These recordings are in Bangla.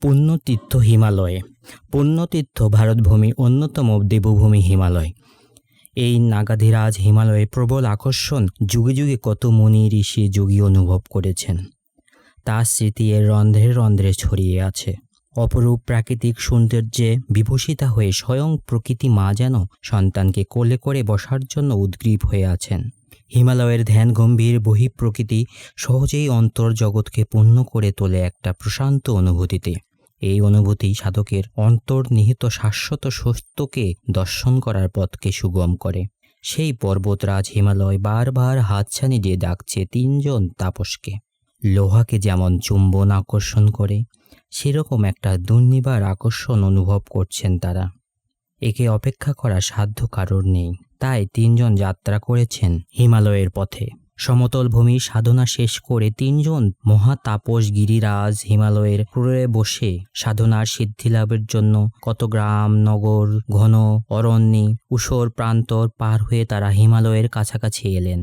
পুণ্যতীর্থ হিমালয়ে। পুণ্যতীর্থ ভারতভূমির অন্যতম দেবভূমি হিমালয়। এই নাগাধিরাজ হিমালয়ে প্রবল আকর্ষণ যুগে যুগে কত মুনি, ঋষি, যোগী অনুভব করেছেন। তার স্মৃতি এর রন্ধ্রে রন্ধ্রে ছড়িয়ে আছে। অপরূপ প্রাকৃতিক সৌন্দর্যে বিভূষিতা হয়ে স্বয়ং প্রকৃতি মা যেন সন্তানকে কোলে করে বসার জন্য উদ্গ্রীব হয়ে আছেন। হিমালয়ের ধ্যান গম্ভীর বহিঃপ্রকৃতি সহজেই অন্তর্জগৎকে পূর্ণ করে তোলে একটা প্রশান্ত অনুভূতিতে। এই অনুভূতি সাধকের অন্তর্নিহিত শাশ্বত সত্যকে দর্শন করার পথকে সুগম করে। সেই পর্বতরাজ হিমালয় বারবার হাতছানি দিয়ে ডাকছে তিনজন তাপসকে। লোহাকে যেমন চুম্বন আকর্ষণ করে, সেরকম একটা দুর্নিবার আকর্ষণ অনুভব করছেন তারা। একে অপেক্ষা করা সাধ্য কারোর নেই। তাই তিনজন যাত্রা করেছেন হিমালয়ের পথে। সমতল ভূমি সাধনা শেষ করে তিনজন মহাতাপস গিরিরাজ হিমালয়ের ক্রুরে বসে সাধনার সিদ্ধি লাভের জন্য কত গ্রাম, নগর, ঘন, অরণ্যে উষর প্রান্তর পার হয়ে তারা হিমালয়ের কাছাকাছি এলেন।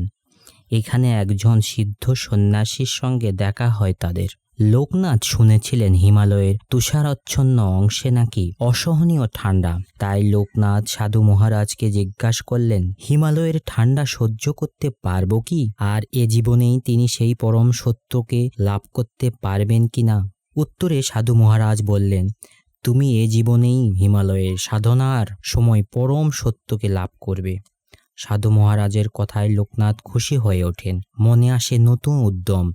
এখানে একজন সিদ্ধ সন্ন্যাসীর সঙ্গে দেখা হয় তাদের। লোকনাথ শুনেছিলেন হিমালয়ের তুষারচ্ছন্ন অংশে নাকি অসহনীয় ঠান্ডা। তাই লোকনাথ সাধু মহারাজকে জিজ্ঞাসা করলেন, হিমালয়ের ঠান্ডা সহ্য করতে পারব কি? আর এ জীবনেই তিনি সেই পরম সত্যকে লাভ করতে পারবেন কি না উত্তরে সাধু মহারাজ বললেন, তুমি এ জীবনেই হিমালয়ের সাধনার সময় পরম সত্যকে লাভ করবে। সাধু মহারাজের কথায় লোকনাথ খুশি হয়ে ওঠেন। মনে আসে নতুন উদ্যম।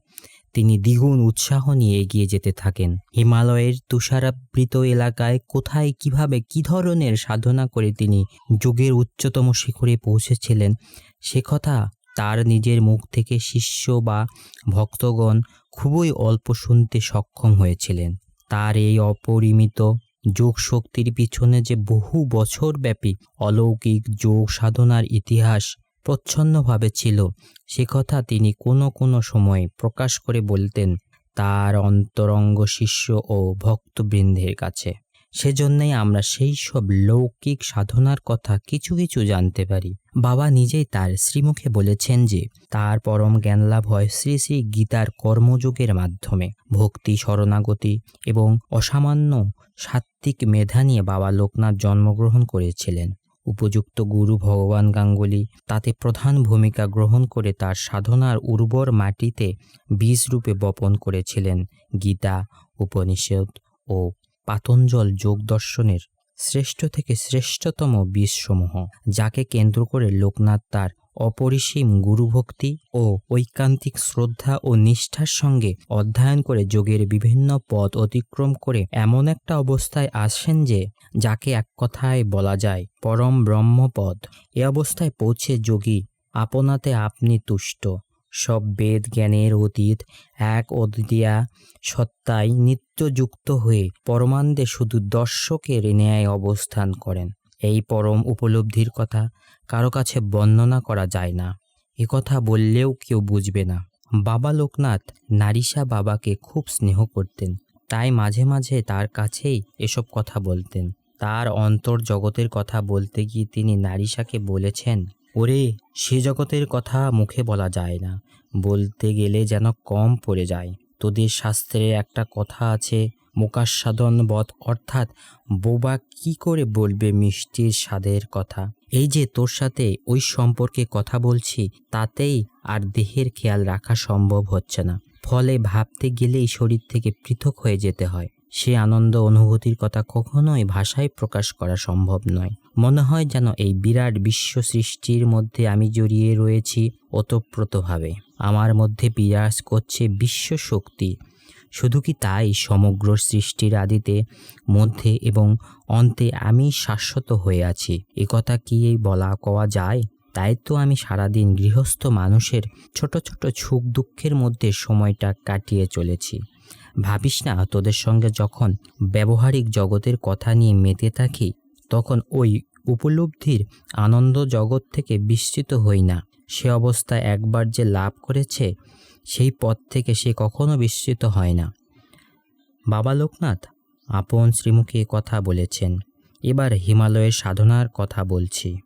তিনি দ্বিগুণ উৎসাহ নিয়ে এগিয়ে যেতে থাকেন। হিমালয়ের তুষারাবৃত এলাকায় কোথায়, কীভাবে, কি ধরনের সাধনা করে তিনি যোগের উচ্চতম শিখরে পৌঁছেছিলেন, সে কথা তার নিজের মুখ থেকে শিষ্য বা ভক্তগণ খুবই অল্প শুনতে সক্ষম হয়েছিলেন। তার এই অপরিমিত যোগ শক্তির পিছনে যে বহু বছর ব্যাপী অলৌকিক যোগ সাধনার ইতিহাস প্রচ্ছন্নভাবে ছিল। সে কথা তিনি কোনো কোনো সময় প্রকাশ করে বলতেন তার অন্তরঙ্গ শিষ্য ও ভক্তবৃন্দের কাছে। সেজন্যই আমরা সেই সব লৌকিক সাধনার কথা কিছু কিছু জানতে পারি। বাবা নিজেই তার শ্রীমুখে বলেছেন যে, তার পরম জ্ঞান লাভ হয় শ্রী শ্রী গীতার কর্মযোগের মাধ্যমে। ভক্তি, শরণাগতি এবং অসামান্য সাত্ত্বিক মেধা নিয়ে বাবা লোকনাথ জন্মগ্রহণ করেছিলেন। উপযুক্ত গুরু ভগবান গাঙ্গুলি তাতে প্রধান ভূমিকা গ্রহণ করে তার সাধনার উর্বর মাটিতে বীজ রূপে বপন করেছিলেন গীতা, উপনিষদ ও পাতঞ্জল যোগ দর্শনের শ্রেষ্ঠ থেকে শ্রেষ্ঠতম বীজসমূহ, যাকে কেন্দ্র করে লোকনাথ তার অপরিসীম গুরুভক্তি ও ঐকান্তিক শ্রদ্ধা ও নিষ্ঠার সঙ্গে অধ্যয়ন করে যোগের বিভিন্ন পথ অতিক্রম করে এমন একটা অবস্থায় আসেন যে, যাকে এক কথায় বলা যায় পরম ব্রহ্মপদ। এ অবস্থায় পৌঁছে যোগী, আপনাতে আপনি তুষ্ট। সব বেদ জ্ঞানের অতীত এক অদ্বিতীয়া সত্তায় নিত্যযুক্ত হয়ে পরমান্দে শুধু দর্শকের ন্যায় অবস্থান করেন। এই পরম উপলব্ধির কথা কারও কাছে বর্ণনা করা যায় না। এ কথা বললেও কেউ বুঝবে না। বাবা লোকনাথ নারিসা বাবাকে খুব স্নেহ করতেন। তাই মাঝে মাঝে তার কাছেই এসব কথা বলতেন। তার অন্তর জগতের কথা বলতে গিয়ে তিনি নারিসাকে বলেছেন, ওরে, সে জগতের কথা মুখে বলা যায় না। বলতে গেলে যেন কম পড়ে যায়। তোদের শাস্ত্রে একটা কথা আছে মোকাস্বাদন বধ, অর্থাৎ বোবা কি করে বলবে মিষ্টির স্বাদের কথা? এই যে তোর সাথে ওই সম্পর্কে কথা বলছি, তাতেই আর দেহের খেয়াল রাখা সম্ভব হচ্ছে না। ফলে ভাবতে গেলেই শরীর থেকে পৃথক হয়ে যেতে হয়। সে আনন্দ অনুভূতির কথা কখনোই ভাষায় প্রকাশ করা সম্ভব নয়। মনে হয় যেন এই বিরাট বিশ্ব সৃষ্টির মধ্যে আমি জড়িয়ে রয়েছি ওতপ্রোতভাবে। আমার মধ্যে বিরাজ করছে বিশ্ব শক্তি। শুধু কি তাই সমগ্র সৃষ্টির আদিতে, মধ্যে এবং অন্তে আমি শাশ্বত হয়ে আছি? এ কথা কি এই বলা কওয়া যায়? তাই তো আমি সারাদিন গৃহস্থ মানুষের ছোট ছোট সুখ দুঃখের মধ্যে সময়টা কাটিয়ে চলেছি। ভাবিস না, তোদের সঙ্গে যখন ব্যবহারিক জগতের কথা নিয়ে মেতে থাকি, তখন ওই উপলব্ধির আনন্দ জগৎ থেকে বিস্তৃত হই না। সে অবস্থা একবার যে লাভ করেছে সেই পথ থেকে সে কখনো বিস্মৃত হয় না। বাবা লোকনাথ, আপন শ্রীমুখে কথা বলেছেন। এবার হিমালয়ের সাধনার কথা বলছি।